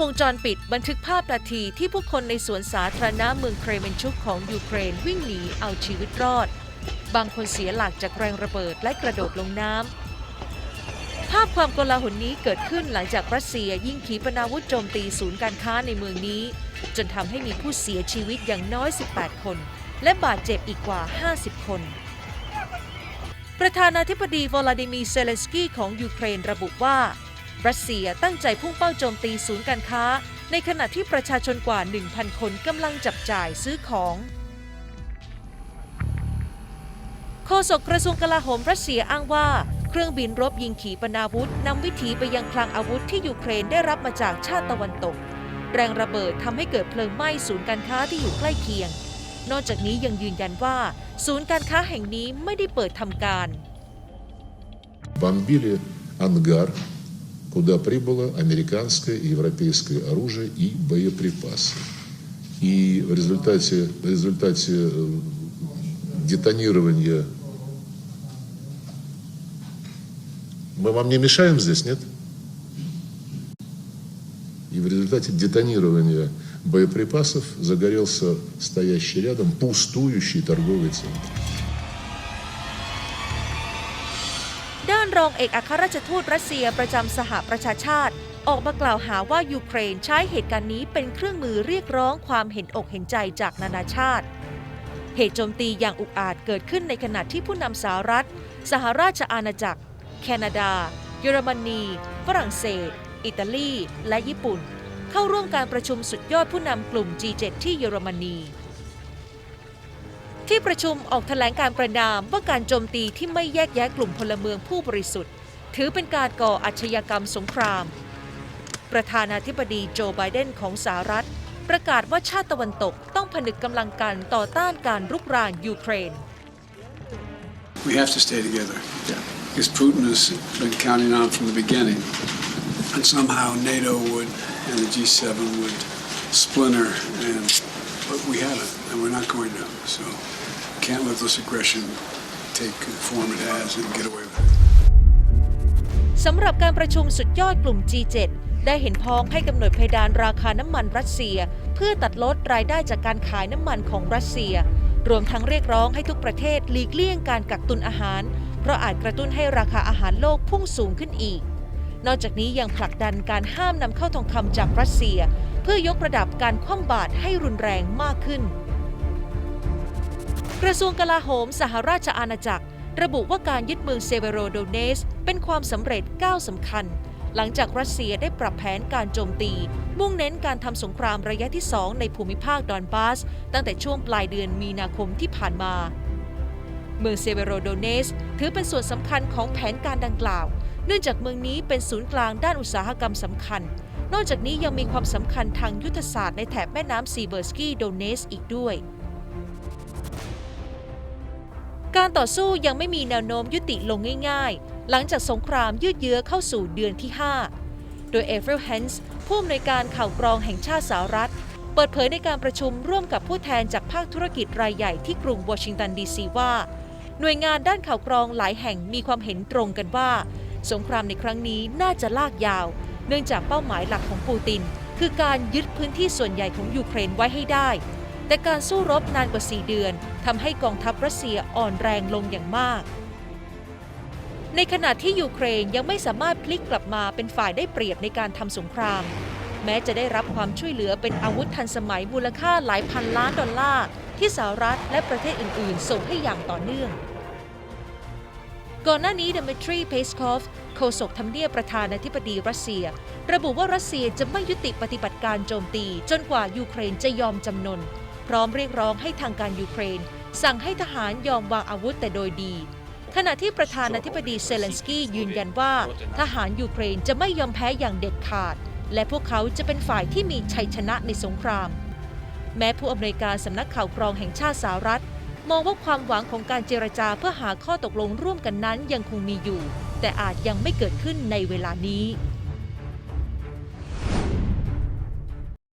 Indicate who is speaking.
Speaker 1: วงจรปิดบันทึกภาพนาทีที่ผู้คนในสวนสาธารณะเมืองเครเมนชุกของยูเครนวิ่งหนีเอาชีวิตรอด บางคนเสียหลักจากแรงระเบิดและกระโดดลงน้ำ ภาพความโกลาหลนี้เกิดขึ้นหลังจากรัสเซียยิงขีปนาวุธโจมตีศูนย์การค้าในเมืองนี้ จนทำให้มีผู้เสียชีวิตอย่างน้อย 18 คน และบาดเจ็บอีกกว่า 50 คนประธานาธิบดีวลาดิมีร์เซเลนสกี้ของยูเครนระบุว่า รัสเซียตั้งใจพุ่งเป้าโจมตีศูนย์การค้า ในขณะที่ประชาชนกว่า 1,000 คนกำลังจับจ่ายซื้อของโฆษกกระทรวงกลาโหมรัสเซียอ้างว่า เครื่องบินรบยิงขีปนาวุธนำวิถีไปยังคลังอาวุธที่ยูเครนได้รับมาจากชาติตะวันตก แรงระเบิดทำให้เกิดเพลิงไหม้ศูนย์การค้าที่อยู่ใกล้เคียง นอกจากนี้ยังยืนยันว่า ศูนย์การค้าแห่งนี้ไม่ได้เปิดทำการ
Speaker 2: บัมบิลอังการ куда прибыло американское и европейское оружие и боеприпасы. И в результате, в результате э, детонирования... Мы вам не мешаем здесь, нет? И в результате детонирования боеприпасов загорелся стоящий рядом пустующий торговый центр.
Speaker 1: รองเอกอัครราชทูตรัสเซียประจำสหประชาชาติ ออกมากล่าวหาว่ายูเครนใช้เหตุการณ์นี้เป็นเครื่องมือเรียกร้องความเห็นอกเห็นใจจากนานาชาติ เหตุโจมตีอย่างอุกอาจเกิดขึ้นในขณะที่ผู้นำสหรัฐ สหราชอาณาจักร แคนาดา เยอรมนี ฝรั่งเศส อิตาลี และญี่ปุ่น เข้าร่วมการประชุมสุดยอดผู้นำกลุ่ม G7 ที่เยอรมนี ที่ประชุมออกแถลงการประนามว่าการโจมตีที่ไม่แยกแยะกลุ่มพลเมืองผู้บริสุทธิ์ ถือเป็นการก่ออาชญากรรมสงคราม ประธานาธิบดีโจไบเดนของสหรัฐ ประกาศว่าชาติตะวันตกต้องผนึกกำลังกันต่อต้านการรุกรานยูเครน
Speaker 3: We have to stay together. Because Putin has been counting on from the beginning. And somehow NATO would and the G7 would splinter, and but we haven't, and we're not going to. So can't let this aggression take the form it has and get away with it.
Speaker 1: สำหรับการประชุมสุดยอดกลุ่ม G7 ได้เห็นพ้องให้กำหนดเพดานราคาน้ำมันรัสเซีย เพื่อตัดลดรายได้จากการขายน้ำมันของรัสเซีย รวมทั้งเรียกร้องให้ทุกประเทศหลีกเลี่ยงการกักตุนอาหาร เพราะอาจกระตุ้นให้ราคาอาหารโลกพุ่งสูงขึ้นอีก นอกจากนี้ยังผลักดันการห้ามนำเข้าทองคำจากรัสเซีย พื่อยกระดับการคว่ำบาตรให้รุนแรงมากขึ้น กระทรวงกลาโหมสหราชอาณาจักร ระบุว่าการยึดเมืองเซเวโรโดเนส เป็นความสำเร็จก้าวสำคัญ หลังจากรัสเซียได้ปรับแผนการโจมตี มุ่งเน้นการทำสงครามระยะที่2ในภูมิภาคดอนบาส ตั้งแต่ช่วงปลายเดือนมีนาคมที่ผ่านมาเมืองเซเวโรโดเนส ถือเป็นส่วนสำคัญของแผนการดังกล่าว เนื่องจากเมืองนี้เป็นศูนย์กลางด้านอุตสาหกรรมสำคัญ นอกจากนี้ยังมีความสำคัญทางยุทธศาสตร์ในแถบแม่น้ำซีเบอร์สกี้โดเนสอีกด้วย การต่อสู้ยังไม่มีแนวโน้มยุติลงง่ายๆ หลังจากสงครามยืดเยื้อเข้าสู่เดือนที่ 5 โดยเอฟเฟลแฮนส์ผู้อำนวยการข่าวกรองแห่งชาติสหรัฐ เปิดเผยในการประชุมร่วมกับผู้แทนจากภาคธุรกิจรายใหญ่ที่กรุงวอชิงตันดีซีว่า หน่วยงานด้านข่าวกรองหลายแห่งมีความเห็นตรงกันว่า สงครามในครั้งนี้น่าจะลากยาว เนื่องจากเป้าหมายหลักของปูติน คือการยึดพื้นที่ส่วนใหญ่ของยูเครนไว้ให้ได้ แต่การสู้รบนานกว่า 4 เดือนทำให้กองทัพรัสเซียอ่อนแรงลงอย่างมาก ในขณะที่ยูเครนยังไม่สามารถพลิกกลับมาเป็นฝ่ายได้เปรียบในการทำสงคราม แม้จะได้รับความช่วยเหลือเป็นอาวุธทันสมัยมูลค่าหลายพันล้านดอลลาร์ที่สหรัฐและประเทศอื่น ๆ ส่งให้อย่างต่อเนื่อง ก่อนหน้านี้ดมิทรีเพสคอฟโฆษกทำเนียบประธานาธิบดีรัสเซีย ระบุว่ารัสเซียจะไม่ยุติปฏิบัติการโจมตี จนกว่ายูเครนจะยอมจำนน พร้อมเรียกร้องให้ทางการยูเครน สั่งให้ทหารยอมวางอาวุธแต่โดยดี ขณะที่ประธานาธิบดีเซเลนสกี้ยืนยันว่า ทหารยูเครนจะไม่ยอมแพ้อย่างเด็ดขาด และพวกเขาจะเป็นฝ่ายที่มีชัยชนะในสงคราม แม้ผู้อำนวยการสำนักข่าวกรองแห่งชาติสหรัฐ มองว่าความหวังของการเจรจาเพื่อหาข้อตกลงร่วมกันนั้นยังคงมีอยู่ แต่อาจยังไม่เกิดขึ้นในเวลานี้